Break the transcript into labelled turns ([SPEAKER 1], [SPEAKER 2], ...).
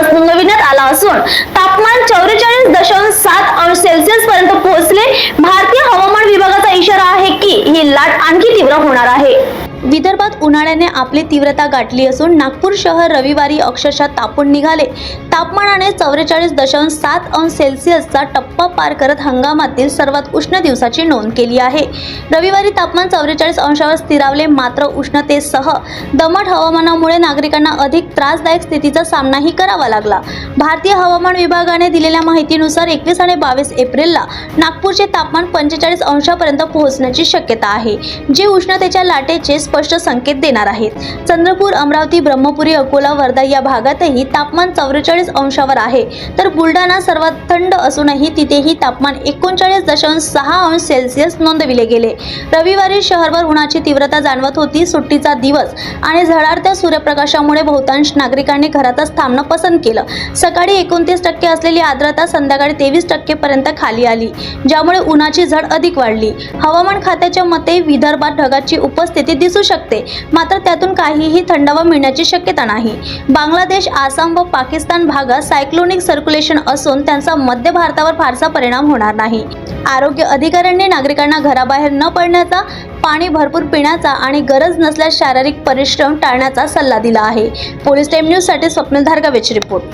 [SPEAKER 1] दिवस नोंदविण्यात आला असून तापमान चौवेचाळीस दशांश सात अंश सेल्सिअस पर्यंत पोहोचले. भारतीय हवामान विभागाचा इशारा आहे की ही लाट आणखी तीव्र होणार आहे. विदर्भात उन्हाळ्याने आपली तीव्रता गाठली असून नागपूर शहर रविवारी अक्षरशः तापून निघाले. तापमानाने चौवेचाळीस दशांश सात अंश सेल्सिअसचा टप्पा पार करत हंगामातील सर्वात उष्ण दिवसाची नोंद केली आहे. रविवारी तापमान चौवेचाळीस अंशावर स्थिरावले मात्र उष्णतेसह दमट हवामानामुळे नागरिकांना अधिक त्रासदायक स्थितीचा सामनाही करावा लागला. भारतीय हवामान विभागाने दिलेल्या माहितीनुसार एकवीस आणि बावीस एप्रिलला नागपूरचे तापमान पंचेचाळीस अंशापर्यंत पोहोचण्याची शक्यता आहे. जे उष्णतेच्या लाटेचे स्पष्ट संकेत देणार आहेत. चंद्रपूर अमरावती ब्रह्मपुरी अकोला वर्धा या भागातही तापमान चौवेचाळीस अंशावर आहे. तर बुलढाणा सर्वात थंड असूनही तिथेही तापमान एकोणचाळीस दशांश सहा अंश सेल्सिअस नोंदविले गेले. रविवारी शहरभर उन्हाची तीव्रता जाणवत होती. सुट्टीचा दिवस आणि झळाडत्या सूर्यप्रकाशामुळे बहुतांश नागरिकांनी घरातच थांबणं पसंत केलं. सकाळी एकोणतीस टक्के असलेली आर्द्रता संध्याकाळी तेवीस टक्केपर्यंत खाली आली ज्यामुळे उन्हाची झड अधिक वाढली. हवामान खात्याच्या मते विदर्भात ढगाची उपस्थिती दिसून दिसू शकते. मात्र त्यातून काहीही थंडावा मिळण्याची शक्यता नाही. बांगलादेश आसाम व पाकिस्तान भागात सायक्लोनिक सर्क्युलेशन असून त्यांचा मध्य भारतावर फारसा परिणाम होणार नाही. आरोग्य अधिकाऱ्यांनी नागरिकांना घराबाहेर न पडण्याचा पाणी भरपूर पिण्याचा आणि गरज नसल्यास शारीरिक परिश्रम टाळण्याचा सल्ला दिला आहे. पोलीस टाइम न्यूजसाठी स्वप्नील धारगावेची रिपोर्ट.